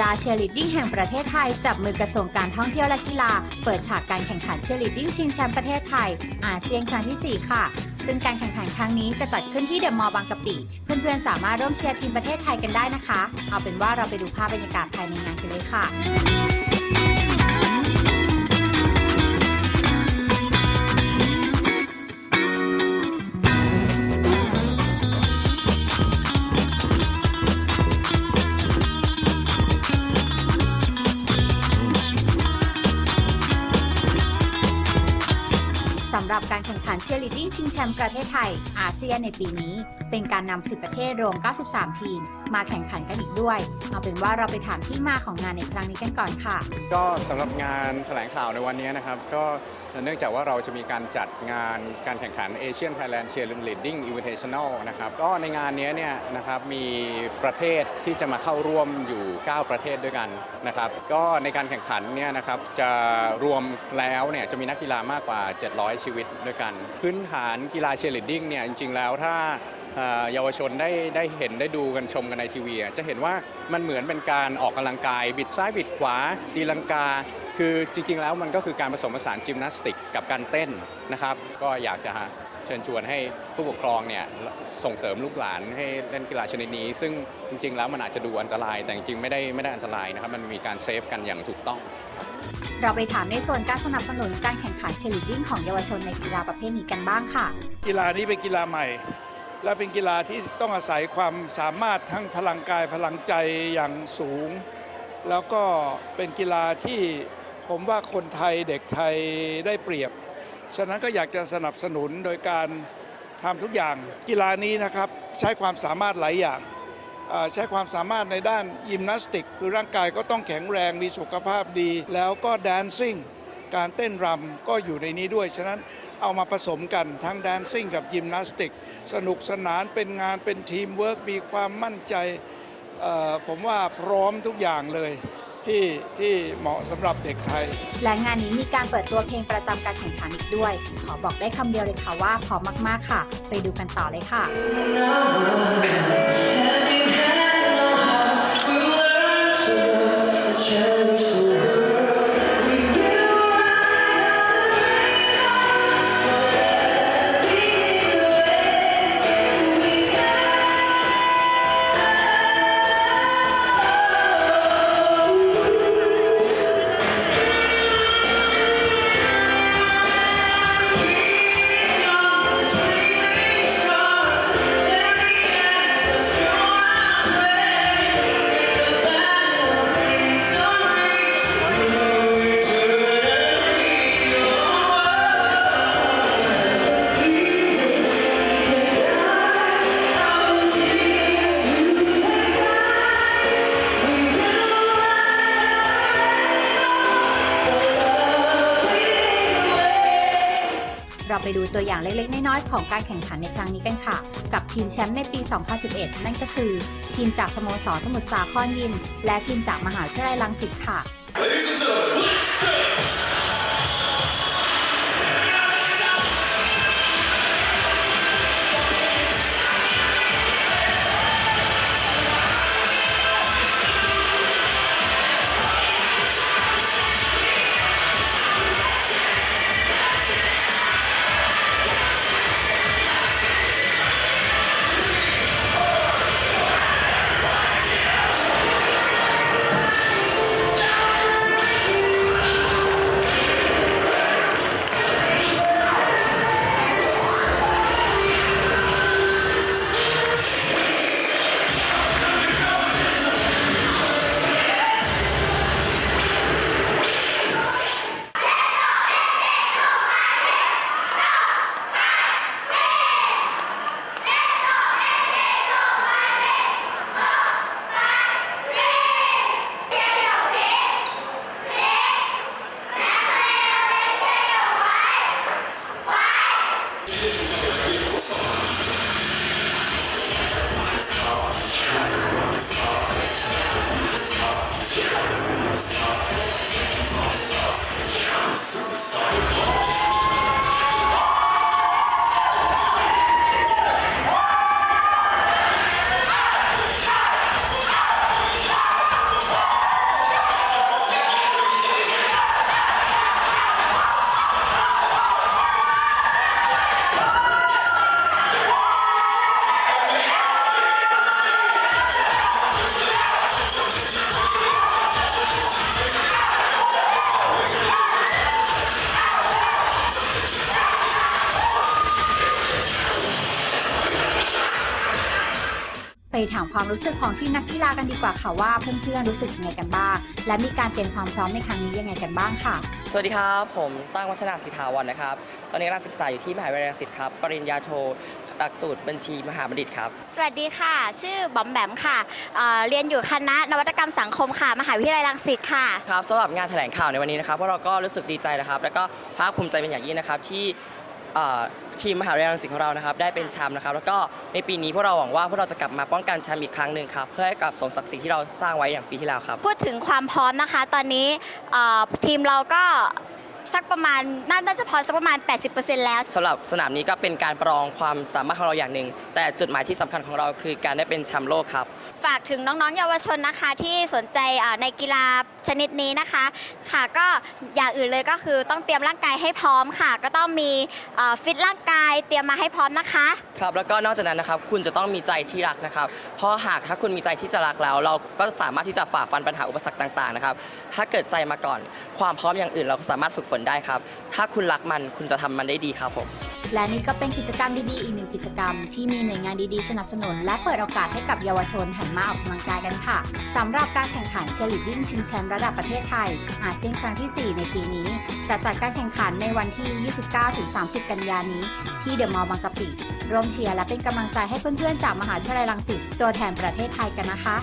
ฬาเชียร์ลีดดิ้งแห่งประเทศไทย จับมือกระทรวงการท่องเที่ยวและกีฬา เปิดฉากการแข่งขันเชียร์ลีดดิ้งชิงแชมป์ประเทศไทย อาเซียนครั้งที่ 4 ค่ะ ซึ่งการแข่งขันครั้งนี้จะจัดขึ้นที่เดอะมอลล์บางกะปิ เพื่อนๆ สามารถร่วมเชียร์ทีมประเทศไทยกันได้นะคะ เอาเป็นว่าเราไปดูภาพบรรยากาศภายในงานกันเลยค่ะำหรับการแข่งขันเชียร์ลีดดิ้งชิงแชมป์ประเทศไทย อาเซียนในปีนี้ เป็นการนำสิบประเทศรวม 93 ทีม มาแข่งขันกันอีกด้วย เอาเป็นว่าเราไปถามที่มาของงานในครั้งนี้กันก่อนค่ะ ก็สำหรับงานแถลงข่าวในวันนี้นะครับ ก็ เนื่องจากว่าเราจะมีการจัดงานการแข่งขัน Asian Thailand Cheerleading Invitational นะครับก็ในงานนี้เนี่ยนะครับมีประเทศที่จะมาเข้าร่วมอยู่ 9 ประเทศด้วยกันนะครับก็ในการแข่งขันเนี่ยนะครับจะรวมแล้วเนี่ยจะมีนักกีฬามากกว่า 700 ชีวิตด้วยกัน พื้นฐานกีฬาเชียร์ลีดดิ้งเนี่ยจริงๆแล้วถ้า เอ่อเยาวชนได้ได้เห็นได้ดูกันชมกันในทีวีอะจะเห็นว่ามันเหมือนเป็นการออกกำลังกาย บิดซ้ายบิดขวา ตีลังกา คือจริง ๆ แล้วมันก็คือการผสมผสานจิมนาสติกกับการเต้นนะครับ ก็อยากจะเชิญชวนให้ผู้ปกครองเนี่ยส่งเสริมลูกหลานให้เล่นกีฬาชนิดนี้ ซึ่งจริง ๆ แล้วมันอาจจะดูอันตราย แต่จริงๆไม่ได้ไม่ได้อันตรายนะครับ มันมีการเซฟกันอย่างถูกต้อง เราไปถามในส่วนการสนับสนุนการแข่งขันเชียร์ลีดดิ้งของเยาวชนในกีฬาประเภทนี้กันบ้างค่ะ กีฬานี้เป็นกีฬาใหม่ และเป็นกีฬาที่ต้องอาศัยความสามารถทั้งพลังกายพลังใจอย่างสูง แล้วก็เป็นกีฬาที่ผมว่าคนไทยเด็กไทยได้เปรียบ ฉะนั้นก็อยากจะสนับสนุนโดยการทำทุกอย่าง กีฬานี้นะครับใช้ความสามารถหลายอย่างใช้ความสามารถในด้านยิมนาสติก คือร่างกายก็ต้องแข็งแรงมีสุขภาพดี แล้วก็แดนซิ่ง การเต้นรำก็อยู่ในนี้ด้วย ฉะนั้นเอามาผสมกันทั้งแดนซิ่งกับยิมนาสติก สนุกสนานเป็นงานเป็นทีมเวิร์กมีความมั่นใจเอ่อผมว่าพร้อมทุกอย่างเลยที่ที่เหมาะสำหรับเด็กไทย และงานนี้มีการเปิดตัวเพลงประจำการแข่งขันอีกด้วย ขอบอกได้คำเดียวเลยค่ะว่าพร้อมมาก ๆ ค่ะ ไปดูกันต่อเลยค่ะเไปดูตัวอย่างเล็กๆ น้อยๆ ของการแข่งขันในครั้งนี้กันค่ะ กับทีมแชมป์ในปี 2011 นั่นก็คือ ทีมจากสโมสรสมุทรสาครยิม และทีมจากมหาวิทยาลัยรังสิตค่ะ ไปถามความรู้สึกของทีมนักกีฬากันดีกว่าค่ะว่าเพื่อนๆรู้สึกยังไงกันบ้าง และมีการเตรียมความพร้อมในครั้งนี้ยังไงกันบ้างค่ะ สวัสดีครับ ผมตั้งวัฒนาสิทธาวันนะครับ ตอนนี้กำลังศึกษาอยู่ที่มหาวิทยาลัยรังสิตครับ ปริญญาโทหลักสูตรบัญชีมหาบัณฑิตครับ สวัสดีค่ะ ชื่อบอมแบมค่ะเอ่อเรียนอยู่คณะนวัตกรรมสังคมค่ะ มหาวิทยาลัยรังสิตค่ะ ครับสำหรับงานแถลงข่าวในวันนี้นะครับพวกเราก็รู้สึกดีใจนะครับ แล้วก็ภาคภูมิใจเป็นอย่างยิ่งนะครับที่ เอ่อทีมมหาวิทยาลัยรังสิตของเรานะครับได้เป็นแชมป์นะครับ แล้วก็ในปีนี้พวกเราหวังว่าพวกเราจะกลับมาป้องกันแชมป์อีกครั้งหนึ่งครับเพื่อให้กับสมศักดิ์ศรีที่เราสร้างไว้อย่างปีที่แล้วครับ พูดถึงความพร้อมนะคะ ตอนนี้เอ่อทีมเราก็ สักประมาณนาน่าจะพอสักประมาณ 80%แล้ว สำหรับสนามนี้ก็เป็นการประลองความสามารถของเราอย่างหนึ่ง แต่จุดหมายที่สำคัญของเราคือการได้เป็นแชมป์โลกครับ ฝากถึงน้องๆ เยาวชนนะคะ ที่สนใจเอ่อในกีฬาชนิดนี้นะคะ ค่ะก็อย่างอื่นเลยก็คือต้องเตรียมร่างกายให้พร้อมค่ะ ก็ต้องมีเอ่อฟิตร่างกายเตรียมมาให้พร้อมนะคะ ครับ แล้วก็นอกจากนั้นนะครับ คุณจะต้องมีใจที่รักนะครับ เพราะหากถ้าคุณมีใจที่จะรักแล้ว เราก็สามารถที่จะฝ่าฟันปัญหาอุปสรรคต่างๆนะครับ ถ้าเกิดใจมาก่อน ความพร้อมอย่างอื่นเราก็สามารถฝึกฝนได้ครับ ถ้าคุณรักมันคุณจะทำมันได้ดีครับผม และนี่ก็เป็นกิจกรรมดีๆ อีกหนึ่งกิจกรรม ที่มีหน่วยงานดีๆ สนับสนุน และเปิดโอกาสให้กับเยาวชนหันมาออกกำลังกายกันค่ะสำหรับการแข่งขันเชลิดดิ้งชิงแชมป์ระดับประเทศไทย อาเซียนครั้งที่ 4 ในปีนี้ จะจัดการแข่งขันในวันที่ 29-30 กันยายนนี้ ที่เดอะมอลล์บางกะปิร่วมเชียร์และเป็นกำลังใจให้เพื่อนๆจากมหาวิทยาลัยรังสิตตัวแทนประเทศไทยกันนะคะ